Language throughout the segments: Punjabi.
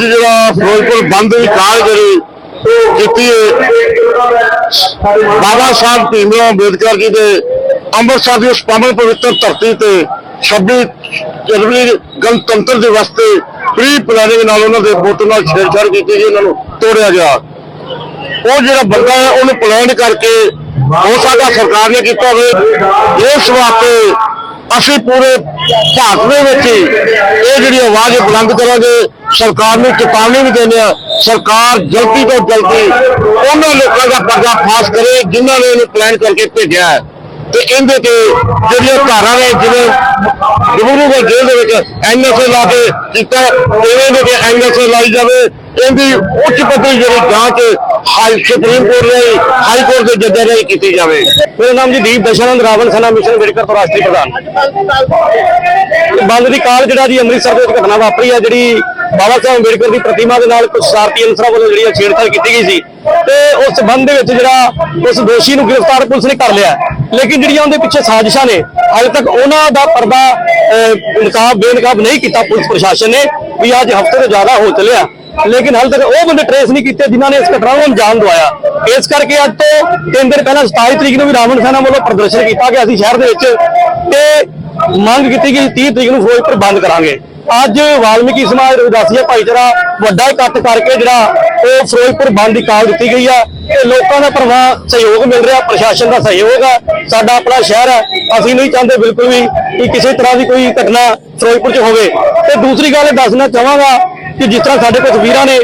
ਜਿਹੜਾ ਫਿਰੋਜ਼ਪੁਰ ਬੰਦ ਦੀ ਕਾਰਗਰੀ ਕੀਤੀ ਹੈ, ਬਾਬਾ ਸਾਹਿਬ ਭੀਮਰਾਓ ਅੰਬੇਦਕਰ ਜੀ ਦੇ ਅੰਮ੍ਰਿਤਸਰ ਦੀ ਉਸ ਪਾਵਨ ਪਵਿੱਤਰ ਧਰਤੀ ਤੇ 26 ਜਨਵਰੀ ਗਣਤੰਤਰ ਦਿਵਸ ਤੇ ਪ੍ਰੀ ਪਲਾਨਿੰਗ ਨਾਲ ਉਹਨਾਂ ਦੇ ਵੋਟ ਨਾਲ ਛੇੜਛਾੜ ਕੀਤੀ ਗਈ, ਉਹਨਾਂ ਨੂੰ ਤੋੜਿਆ ਗਿਆ। ਉਹ ਜਿਹੜਾ ਬੰਦਾ ਹੈ, ਉਹਨੂੰ ਪਲਾਨ ਕਰਕੇ ਹੋ ਸਕਦਾ ਸਰਕਾਰ ਨੇ ਕੀਤਾ ਹੋਵੇ। ਇਸ ਵਾਸਤੇ ਅਸੀਂ ਪੂਰੇ ਭਾਰਤ ਦੇ ਵਿੱਚ ਹੀ ਇਹ ਜਿਹੜੀ ਆਵਾਜ਼ ਬੁਲੰਦ ਕਰਾਂਗੇ। ਸਰਕਾਰ ਨੂੰ ਚੇਤਾਵਨੀ ਵੀ ਦਿੰਦੇ ਆ ਸਰਕਾਰ ਜਲਦੀ ਤੋਂ ਜਲਦੀ ਉਹਨਾਂ ਲੋਕਾਂ ਦਾ ਪਰਦਾ ਫਾਸ ਕਰੇ ਜਿਨ੍ਹਾਂ ਨੇ ਇਹਨੂੰ ਪਲਾਨ ਕਰਕੇ ਭੇਜਿਆ ਹੈ। ਤੇ ਇਹਦੇ ਤੇ ਜਿਹੜੀਆਂ ਧਾਰਾਂ ਨੇ, ਜਿਵੇਂ ਡਿਬਰੂਗੜ੍ਹ ਜੇਲ੍ਹ ਦੇ ਵਿੱਚ ਐਨਐਸਏ ਲਾ ਕੇ ਕੀਤਾ ਇਵੇਂ ਦੇ ਕੇ ਐਨਐਸਏ ਲਾਈ ਜਾਵੇ, ਇਹਦੀ ਉੱਚ ਪੱਧਰੀ ਜਿਹੜੀ ਜਾਂਚ ਹਾਈ ਸੁਪਰੀਮ ਕੋਰਟ ਲਈ, ਹਾਈ ਕੋਰਟ ਦੇ ਜੱਜਾਂ ਰਾਹੀਂ ਕੀਤੀ ਜਾਵੇ। ਮੇਰਾ ਨਾਮ ਜੀ ਦੀਪ ਦਸ਼ਾਨੰਦ ਰਾਵਣ, ਸੈਨਾ ਮਿਸ਼ਨ ਅੰਬੇਡਕਰ ਤੋਂ ਰਾਸ਼ਟਰੀ ਪ੍ਰਧਾਨ। ਬੰਦ ਦੀ ਕਾਲ ਜਿਹੜਾ ਜੀ ਅੰਮ੍ਰਿਤਸਰ ਦੇ ਵਿੱਚ ਘਟਨਾ ਵਾਪਰੀ ਆ ਜਿਹੜੀ ਬਾਬਾ ਸਾਹਿਬ ਅੰਬੇਡਕਰ ਦੀ ਪ੍ਰਤਿਮਾ ਦੇ ਨਾਲ ਕੁਝ ਸ਼ਰਾਰਤੀ ਅਨਸਰਾਂ ਵੱਲੋਂ ਜਿਹੜੀ ਆ ਛੇੜਛਾੜ ਕੀਤੀ ਗਈ ਸੀ, ਤੇ ਉਸ ਸੰਬੰਧ ਦੇ ਵਿੱਚ ਜਿਹੜਾ ਉਸ ਦੋਸ਼ੀ ਨੂੰ ਗ੍ਰਿਫਤਾਰ ਪੁਲਿਸ ਨੇ ਕਰ ਲਿਆ। ਲੇਕਿਨ ਜਿਹੜੀਆਂ ਉਹਦੇ ਪਿੱਛੇ ਸਾਜ਼ਿਸ਼ਾਂ ਨੇ ਹਾਲੇ ਤੱਕ ਉਹਨਾਂ ਦਾ ਪਰਦਾ ਅਹ, ਨਕਾਬ ਬੇਨਕਾਬ ਨਹੀਂ ਕੀਤਾ ਪੁਲਿਸ ਪ੍ਰਸ਼ਾਸਨ ਨੇ ਵੀ ਅੱਜ ਹਫ਼ਤੇ ਤੋਂ ਜ਼ਿਆਦਾ ਹੋ ਚੱਲਿਆ। ਲੇਕਿਨ ਹਾਲੇ ਤੱਕ ਉਹ ਬੰਦੇ ਟਰੇਸ ਨਹੀਂ ਕੀਤੇ ਜਿਨ੍ਹਾਂ ਨੇ ਇਸ ਘਟਨਾ ਨੂੰ ਅੰਜਾਮ ਦਵਾਇਆ। ਇਸ ਕਰਕੇ ਅੱਜ ਤੋਂ ਤਿੰਨ ਦਿਨ ਪਹਿਲਾਂ 27 ਤਰੀਕ ਨੂੰ ਵੀ ਰਾਵਣ ਸੈਨਾ ਵੱਲੋਂ ਪ੍ਰਦਰਸ਼ਨ ਕੀਤਾ ਗਿਆ ਸੀ ਸ਼ਹਿਰ ਦੇ ਵਿੱਚ ਤੇ ਮੰਗ ਕੀਤੀ ਕਿ 30 ਤਰੀਕ ਨੂੰ ਫਿਰੋਜ਼ਪੁਰ ਬੰਦ ਕਰਾਂਗੇ। ਅੱਜ ਵਾਲਮੀਕੀ ਸਮਾਜ ਰਵਿਦਾਸੀਆ ਭਾਈਚਾਰਾ ਵੱਡਾ ਇਕੱਠ ਕਰਕੇ ਜਿਹੜਾ ਉਹ ਫਿਰੋਜ਼ਪੁਰ ਬੰਦ ਦੀ ਕਾਲ ਦਿੱਤੀ ਗਈ ਆ ਤੇ ਲੋਕਾਂ ਦਾ ਪ੍ਰਵਾਹ ਸਹਿਯੋਗ ਮਿਲ ਰਿਹਾ, ਪ੍ਰਸ਼ਾਸਨ ਦਾ ਸਹਿਯੋਗ ਹੈ ਸਾਡਾ ਆਪਣਾ ਸ਼ਹਿਰ ਹੈ ਅਸੀਂ ਨਹੀਂ ਚਾਹੁੰਦੇ ਬਿਲਕੁਲ ਵੀ ਕਿ ਕਿਸੇ ਤਰ੍ਹਾਂ ਦੀ ਕੋਈ ਘਟਨਾ ਫਿਰੋਜ਼ਪੁਰ 'ਚ ਹੋਵੇ। ਤੇ ਦੂਸਰੀ ਗੱਲ ਇਹ ਦੱਸਣਾ ਚਾਹਾਂਗਾ ਕਿ ਜਿਸ ਤਰ੍ਹਾਂ ਸਾਡੇ ਕੁਝ ਵੀਰਾਂ ਨੇ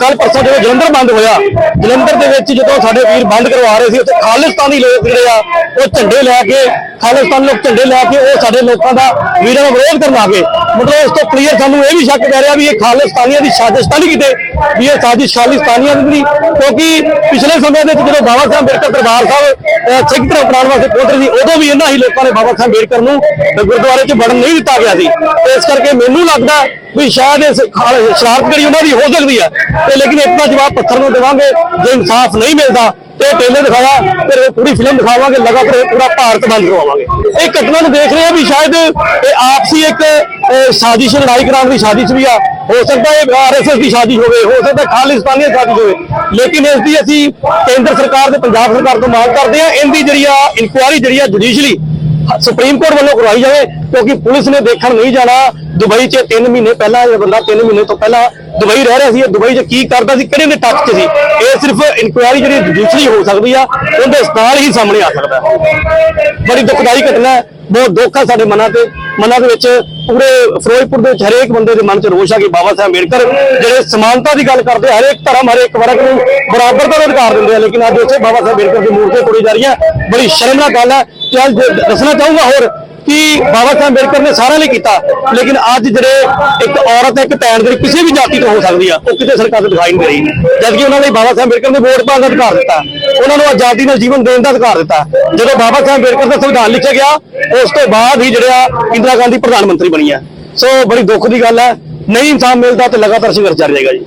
ਕੱਲ ਪਰਸੋਂ ਜਦੋਂ ਜਲੰਧਰ ਬੰਦ ਹੋਇਆ, ਜਲੰਧਰ ਦੇ ਵਿੱਚ ਜਦੋਂ ਸਾਡੇ ਵੀਰ ਬੰਦ ਕਰਵਾ ਰਹੇ ਸੀ, ਉੱਥੇ ਖਾਲਿਸਤਾਨੀ ਲੋਕ ਜਿਹੜੇ ਆ, ਉਹ ਝੰਡੇ ਲੈ ਕੇ, ਖਾਲਿਸਤਾਨ ਲੋਕ ਝੰਡੇ ਲੈ ਕੇ, ਉਹ ਸਾਡੇ ਲੋਕਾਂ ਦਾ ਵੀਰਾਂ ਦਾ ਵਿਰੋਧ ਕਰਨ ਆ ਗਏ। ਮਤਲਬ ਇਸ ਤੋਂ ਕਲੀਅਰ ਸਾਨੂੰ ਇਹ ਵੀ ਸ਼ੱਕ ਪੈ ਰਿਹਾ ਵੀ ਇਹ ਖਾਲਿਸਤਾਨੀਆਂ ਦੀ ਸਾਜ਼ਿਸ਼ ਤਾਂ ਨਹੀਂ ਕਿਤੇ, ਵੀ ਇਹ ਸਾਜ਼ਿਸ਼ ਖਾਲਿਸਤਾਨੀਆਂ ਦੀ ਨਹੀਂ। ਕਿਉਂਕਿ ਪਿਛਲੇ ਸਮੇਂ ਦੇ ਵਿੱਚ ਜਦੋਂ ਬਾਬਾ ਸਾਹਿਬ ਅੰਬੇਡਕਰ ਦਰਬਾਰ ਸਾਹਿਬ ਸਿੱਖ ਧਰਮ ਅਪਣਾਉਣ ਵਾਸਤੇ ਪਹੁੰਚ ਰਹੇ ਸੀ, ਉਦੋਂ ਵੀ ਇਹਨਾਂ ਹੀ ਲੋਕਾਂ ਨੇ ਬਾਬਾ ਸਾਹਿਬ ਅੰਬੇਡਕਰ ਨੂੰ ਗੁਰਦੁਆਰੇ 'ਚ ਵੜਨ ਨਹੀਂ ਦਿੱਤਾ ਗਿਆ ਸੀ। ਇਸ ਕਰਕੇ ਮੈਨੂੰ ਲੱਗਦਾ ਵੀ ਸ਼ਾਇਦ ਇਸ ਖਾਲ- ਸ਼ਰਾਰਤ ਜਿਹੜੀ ਉਹਨਾਂ ਦੀ ਹੋ ਸਕਦੀ ਹੈ। ਤੇ ਲੇਕਿਨ ਇੱਕ ਦਾ ਜਵਾਬ ਪੱਥਰ ਨੂੰ ਦੇਵਾਂਗੇ, ਜੇ ਇਨਸਾਫ ਨਹੀਂ ਮਿਲਦਾ, ਤੇ ਟੇਲਰ ਦਿਖਾਇਆ, ਫਿਰ ਪੂਰੀ ਫਿਲਮ ਦਿਖਾਵਾਂਗੇ, ਲਗਾਤਾਰ ਪੂਰਾ ਭਾਰਤ ਬੰਦ ਕਰਵਾਵਾਂਗੇ। ਇਹ ਘਟਨਾ ਨੂੰ ਦੇਖ ਰਹੇ ਆ ਵੀ ਸ਼ਾਇਦ ਇਹ ਆਪਸੀ ਇੱਕ ਸਾਜ਼ਿਸ਼, ਲੜਾਈ ਕਰਾਉਣ ਦੀ ਸਾਜ਼ਿਸ਼ ਵੀ ਆ। ਹੋ ਸਕਦਾ ਇਹ ਆਰਐਸਐਸ ਦੀ ਸਾਜ਼ਿਸ਼ ਹੋਵੇ, ਹੋ ਸਕਦਾ ਖਾਲਿਸਤਾਨੀ ਸਾਜ਼ਿਸ਼ ਹੋਵੇ। ਲੇਕਿਨ ਇਸ ਦੀ ਅਸੀਂ ਕੇਂਦਰ ਸਰਕਾਰ ਤੇ ਪੰਜਾਬ ਸਰਕਾਰ ਤੋਂ ਮੰਗ ਕਰਦੇ ਆ ਇਹਦੀ ਜਿਹੜੀ ਆ ਇਨਕੁਆਇਰੀ ਜਿਹੜੀ ਆ ਜੁਡੀਸ਼ਲੀ ਸੁਪਰੀਮ ਕੋਰਟ ਵੱਲੋਂ ਕਰਵਾਈ ਜਾਵੇ, ਕਿਉਂਕਿ ਪੁਲਿਸ ਨੇ ਦੇਖਣ ਨਹੀਂ ਜਾਣਾ, ਦੁਬਈ 'ਚ 3 ਮਹੀਨੇ ਪਹਿਲਾਂ ਇਹ ਬੰਦਾ 3 ਮਹੀਨੇ ਤੋਂ ਪਹਿਲਾਂ ਦੁਬਈ ਰਹਿ ਰਿਹਾ ਸੀ, ਇਹ ਦੁਬਈ 'ਚ ਕੀ ਕਰਦਾ ਸੀ, ਕਿਹੜੇ ਦੇ ਟੱਚ 'ਚ ਸੀ? ਇਹ ਸਿਰਫ ਇਨਕੁਆਇਰੀ ਜਿਹੜੀ ਦੂਸਰੀ ਹੋ ਸਕਦੀ ਆ, ਉਹਦੇ ਨਾਲ ਹੀ ਸਾਹਮਣੇ ਆ ਸਕਦਾ। ਬੜੀ ਦੁਖਦਾਈ ਘਟਨਾ ਹੈ, ਬਹੁਤ ਦੁੱਖ ਹੈ ਸਾਡੇ ਮਨਾਂ ਤੇ। ਮਨਾਂ ਦੇ ਵਿੱਚ ਪੂਰੇ ਫਿਰੋਜ਼ਪੁਰ ਦੇ ਵਿੱਚ ਹਰੇਕ ਬੰਦੇ ਦੇ ਮਨ 'ਚ ਰੋਸ਼ ਆ ਕਿ ਬਾਬਾ ਸਾਹਿਬ ਅੰਬੇਡਕਰ ਜਿਹੜੇ ਸਮਾਨਤਾ ਦੀ ਗੱਲ ਕਰਦੇ ਹਰੇਕ ਧਰਮ, ਹਰੇਕ ਵਰਗ ਨੂੰ ਬਰਾਬਰ ਦਾ ਅਧਿਕਾਰ ਦਿੰਦੇ ਆ, ਲੇਕਿਨ ਅੱਜ ਉੱਥੇ ਬਾਬਾ ਸਾਹਿਬ ਅੰਬੇਡਕਰ ਦੀ ਮੂਰਤੀ ਤੋੜੀ ਜਾ ਰਹੀ ਹੈ। ਬੜੀ ਸ਼ਰਮਨਾਕ ਗੱਲ ਹੈ। ਕਿ ਅੱਜ ਦੱਸਣਾ ਚਾਹੂੰਗਾ ਹੋਰ ਕਿ ਬਾਬਾ ਸਾਹਿਬ ਅੰਬੇਡਕਰ ਨੇ ਸਾਰਿਆਂ ਲਈ ਕੀਤਾ। ਲੇਕਿਨ ਅੱਜ ਜਿਹੜੇ ਇੱਕ ਔਰਤ ਇੱਕ ਭੈਣ ਜਿਹੜੀ ਕਿਸੇ ਵੀ ਜਾਤੀ ਤੋਂ ਹੋ ਸਕਦੀ ਆ, ਉਹ ਕਿਤੇ ਸਰਕਾਰ ਤੋਂ ਦਿਖਾਈ ਨਹੀਂ ਰਹੀ। ਜਦਕਿ ਉਹਨਾਂ ਨੇ ਬਾਬਾ ਸਾਹਿਬ ਅੰਬੇਡਕਰ ਨੇ ਵੋਟ ਪਾਉਣ ਦਾ ਅਧਿਕਾਰ ਦਿੱਤਾ। ਉਹਨਾਂ ਨੂੰ ਆਜ਼ਾਦੀ ਨਾਲ ਜੀਵਨ ਦੇਣ ਦਾ ਅਧਿਕਾਰ ਦਿੱਤਾ। ਜਦੋਂ ਬਾਬਾ ਸਾਹਿਬ ਅੰਬੇਡਕਰ ਦਾ ਸੰਵਿਧਾਨ ਲਿਖਿਆ ਗਿਆ, ਉਸ ਤੋਂ ਬਾਅਦ ਹੀ ਜਿਹੜਾ ਇੰਦਰਾ ਗਾਂਧੀ ਪ੍ਰਧਾਨ ਮੰਤਰੀ ਬਣੀ ਆ। ਸੋ ਬੜੀ ਦੁੱਖ ਦੀ ਗੱਲ ਹੈ। ਨਹੀਂ ਇਨਸਾਫ ਮਿਲਦਾ ਤੇ ਲਗਾਤਾਰ ਸੰਘਰਸ਼ ਜਾਰੀ ਰਹੇਗਾ ਜੀ।